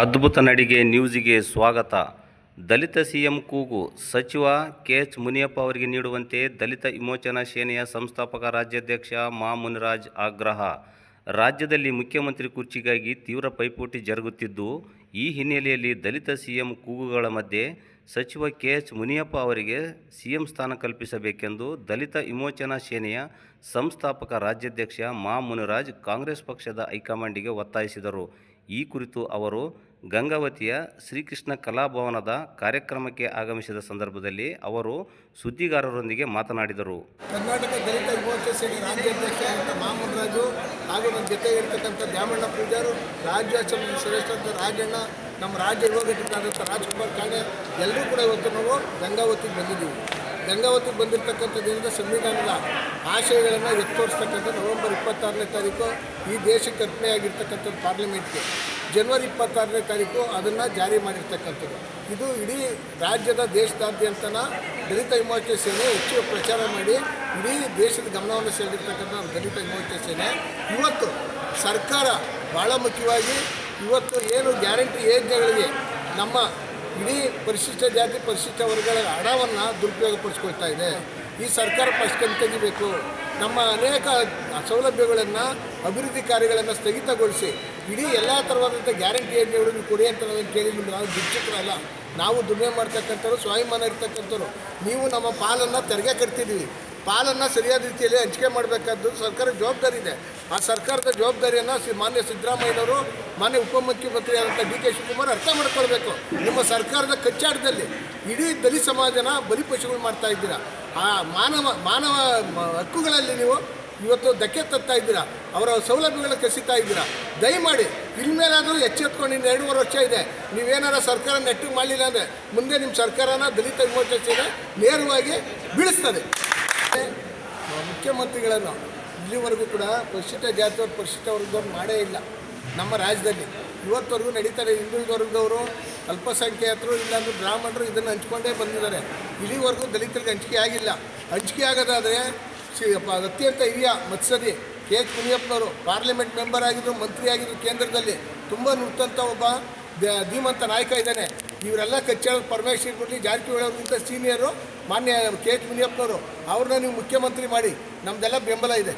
ಅದ್ಭುತ ನಡಿಗೆ ನ್ಯೂಸಿಗೆ ಸ್ವಾಗತ. ದಲಿತ ಸಿಎಂ ಕೂಗು. ಸಚಿವ ಕೆ ಎಚ್ ಮುನಿಯಪ್ಪ ಅವರಿಗೆ ನೀಡುವಂತೆ ದಲಿತ ವಿಮೋಚನಾ ಸೇನೆಯ ಸಂಸ್ಥಾಪಕ ರಾಜ್ಯಾಧ್ಯಕ್ಷ ಮಾ ಮುನಿರಾಜ್ ಆಗ್ರಹ. ರಾಜ್ಯದಲ್ಲಿ ಮುಖ್ಯಮಂತ್ರಿ ಕುರ್ಚಿಗಾಗಿ ತೀವ್ರ ಪೈಪೋಟಿ ಜರುಗುತ್ತಿದ್ದು, ಈ ಹಿನ್ನೆಲೆಯಲ್ಲಿ ದಲಿತ ಸಿಎಂ ಕೂಗುಗಳ ಮಧ್ಯೆ ಸಚಿವ ಕೆ ಎಚ್ ಮುನಿಯಪ್ಪ ಅವರಿಗೆ ಸಿಎಂ ಸ್ಥಾನ ಕಲ್ಪಿಸಬೇಕೆಂದು ದಲಿತ ವಿಮೋಚನಾ ಸೇನೆಯ ಸಂಸ್ಥಾಪಕ ರಾಜ್ಯಾಧ್ಯಕ್ಷ ಮಾ ಮುನಿರಾಜ್ ಕಾಂಗ್ರೆಸ್ ಪಕ್ಷದ ಹೈಕಮಾಂಡಿಗೆ ಒತ್ತಾಯಿಸಿದರು. ಈ ಕುರಿತು ಅವರು ಗಂಗಾವತಿಯ ಶ್ರೀಕೃಷ್ಣ ಕಲಾಭವನದ ಕಾರ್ಯಕ್ರಮಕ್ಕೆ ಆಗಮಿಸಿದ ಸಂದರ್ಭದಲ್ಲಿ ಅವರು ಸುದ್ದಿಗಾರರೊಂದಿಗೆ ಮಾತನಾಡಿದರು. ಕರ್ನಾಟಕ ದಲಿತ ಸೇನೆ ರಾಜ್ಯಾಧ್ಯಕ್ಷ ಅಂತ ರಾಜು ಹಾಗೂ ನಮ್ಮ ಜೊತೆ ಇರ್ತಕ್ಕಂಥ ದ್ಯಾಮಣ್ಣ ಪೂಜಾರು ರಾಜ್ಯ ಶ್ರೇಷ್ಠ ರಾಜಣ್ಣ, ನಮ್ಮ ರಾಜ್ಯ ಯುವ ರಾಜ್ಕುಮಾರ್ ಕಾಣೆ, ಎಲ್ಲರೂ ಕೂಡ ಇವತ್ತು ನಾವು ಗಂಗಾವತಿಗೆ ಬಂದಿದ್ದೀವಿ. ಗಂಗಾವತಿಗೆ ಬಂದಿರತಕ್ಕಂಥದ್ರಿಂದ ಸಂವಿಧಾನದ ಆಶಯಗಳನ್ನು ಎತ್ತೋರಿಸ್ತಕ್ಕಂಥ ನವೆಂಬರ್ ಇಪ್ಪತ್ತಾರನೇ ತಾರೀಕು ಈ ದೇಶಕ್ಕೆ ಅರ್ಪಣೆಯಾಗಿರ್ತಕ್ಕಂಥದ್ದು ಪಾರ್ಲಿಮೆಂಟ್ಗೆ. ಜನವರಿ ಇಪ್ಪತ್ತಾರನೇ ತಾರೀಕು ಅದನ್ನು ಜಾರಿ ಮಾಡಿರ್ತಕ್ಕಂಥದ್ದು. ಇದು ಇಡೀ ರಾಜ್ಯದ ದೇಶದಾದ್ಯಂತನ ದಲಿತ ವಿಮೋಚನೆ ಸೇನೆ ಹೆಚ್ಚು ಪ್ರಚಾರ ಮಾಡಿ ಇಡೀ ದೇಶದ ಗಮನವನ್ನು ಸೆಳೆದಿರ್ತಕ್ಕಂಥ ದಲಿತ ಸೇನೆ. ಇವತ್ತು ಸರ್ಕಾರ ಭಾಳ ಮುಖ್ಯವಾಗಿ ಇವತ್ತು ಏನು ಗ್ಯಾರಂಟಿ ಯೋಜನೆಗಳಿಗೆ ನಮ್ಮ ಇಡೀ ಪರಿಶಿಷ್ಟ ಜಾತಿ, ಪರಿಶಿಷ್ಟ ವರ್ಗಗಳ ಹಣವನ್ನು ದುರುಪಯೋಗಪಡಿಸ್ಕೊಳ್ತಾ ಇದೆ. ಈ ಸರ್ಕಾರ ಫಸ್ಟ್ ತೆಗಿಬೇಕು? ನಮ್ಮ ಅನೇಕ ಸೌಲಭ್ಯಗಳನ್ನು, ಅಭಿವೃದ್ಧಿ ಕಾರ್ಯಗಳನ್ನು ಸ್ಥಗಿತಗೊಳಿಸಿ, ಇಡೀ ಎಲ್ಲ ಥರವಾದಂಥ ಗ್ಯಾರಂಟಿ ಯೋಜನೆಗಳನ್ನು ಕೊಡಿ ಅಂತ ನಾನು ಕೇಳಿ ನಿಮ್ಗೆ ನಾವು ದುಶ್ಚಿತ್ರಲ್ಲ ನಾವು ದುಡಿಮೆ ಮಾಡ್ತಕ್ಕಂಥವ್ರು ಸ್ವಾಭಿಮಾನ ಇರ್ತಕ್ಕಂಥವ್ರು ನೀವು ನಮ್ಮ ಪಾಲನ್ನು ತೆರಿಗೆ ಕಟ್ತಿದ್ದೀವಿ ಪಾಲನ್ನು ಸರಿಯಾದ ರೀತಿಯಲ್ಲಿ ಹಂಚಿಕೆ ಮಾಡಬೇಕಾದ್ದು ಸರ್ಕಾರದ ಜವಾಬ್ದಾರಿ ಇದೆ. ಆ ಸರ್ಕಾರದ ಜವಾಬ್ದಾರಿಯನ್ನು ಸಿ ಮಾನ್ಯ ಸಿದ್ದರಾಮಯ್ಯನವರು, ಮಾನ್ಯ ಉಪಮುಖ್ಯಮಂತ್ರಿ ಆದಂಥ ಡಿ ಕೆ ಶಿವಕುಮಾರ್ ಅರ್ಥ ಮಾಡ್ಕೊಳ್ಬೇಕು. ನಿಮ್ಮ ಸರ್ಕಾರದ ಕಚ್ಚಾಟದಲ್ಲಿ ಇಡೀ ದಲಿತ ಸಮಾಜನ ಬಲಿಪಶುಗಳು ಮಾಡ್ತಾ ಇದ್ದೀರಾ? ಆ ಮಾನವ ಮಾನವ ಹಕ್ಕುಗಳಲ್ಲಿ ನೀವು ಇವತ್ತು ಧಕ್ಕೆ ತತ್ತಾ ಇದ್ದೀರಾ? ಅವರ ಸೌಲಭ್ಯಗಳ ಕಸಿತಾ ಇದ್ದೀರಾ? ದಯಮಾಡಿ, ಇನ್ಮೇಲಾದರೂ ಎಚ್ಚೆತ್ಕೊಂಡು ಇನ್ನು ಎರಡೂವರೆ ವರ್ಷ ಇದೆ. ನೀವೇನಾರ ಸರ್ಕಾರ ನೆಟ್ಟಿಗೆ ಮಾಡಲಿಲ್ಲ ಅಂದರೆ ಮುಂದೆ ನಿಮ್ಮ ಸರ್ಕಾರನ ದಲಿತ ವಿಮೋಚನೆ ನೇರವಾಗಿ ಬೀಳಿಸ್ತದೆ. ಮುಖ್ಯಮಂತ್ರಿಗಳನ್ನು ಇಲ್ಲಿವರೆಗೂ ಕೂಡ ಪರಿಶಿಷ್ಟ ಜಾತಿಯವ್ರು ಪರಿಶಿಷ್ಟ ವರ್ಗದವ್ರು ಮಾಡೇ ಇಲ್ಲ. ನಮ್ಮ ರಾಜ್ಯದಲ್ಲಿ. ಇವತ್ತವರೆಗೂ ನಡೀತಾರೆ ಹಿಂದುಳಿದ ವರ್ಗದವರು ಅಲ್ಪಸಂಖ್ಯಾತರು, ಇಲ್ಲಾಂದ್ರೆ ಬ್ರಾಹ್ಮಣರು ಇದನ್ನು ಹಂಚ್ಕೊಂಡೇ ಬಂದಿದ್ದಾರೆ. ಇಲ್ಲಿವರೆಗೂ ದಲಿತರಿಗೆ ಹಂಚಿಕೆ ಆಗಿಲ್ಲ. ಹಂಚಿಕೆ ಆಗೋದಾದರೆ ಶ್ರೀ ಅತ್ಯಂತ ಹಿರಿಯ ಮತ್ಸದಿ ಕೆ. ಎಚ್. ಮುನಿಯಪ್ಪನವರು ಪಾರ್ಲಿಮೆಂಟ್ ಮೆಂಬರ್ ಆಗಿದ್ರು, ಮಂತ್ರಿ ಆಗಿದ್ದರು ಕೇಂದ್ರದಲ್ಲಿ ತುಂಬ ನುಡ್ತಂಥ ಒಬ್ಬ ಧೀಮಂತ ನಾಯಕ ಇದ್ದಾನೆ. ಇವರೆಲ್ಲ ಕಚ್ಚಾಳ ಪರಮೇಶ್ವರ್ ಕೊಡಲಿ ಜಾರಕಿಹೊಳಿ ಅವ್ರಿಗಿಂತ ಸೀನಿಯರು ಮಾನ್ಯ ಕೆ ಎಚ್ ಮುನಿಯಪ್ಪನವರು, ಅವ್ರನ್ನ ನೀವು ಮುಖ್ಯಮಂತ್ರಿ ಮಾಡಿ. ನಮ್ದೆಲ್ಲ ಬೆಂಬಲ ಇದೆ.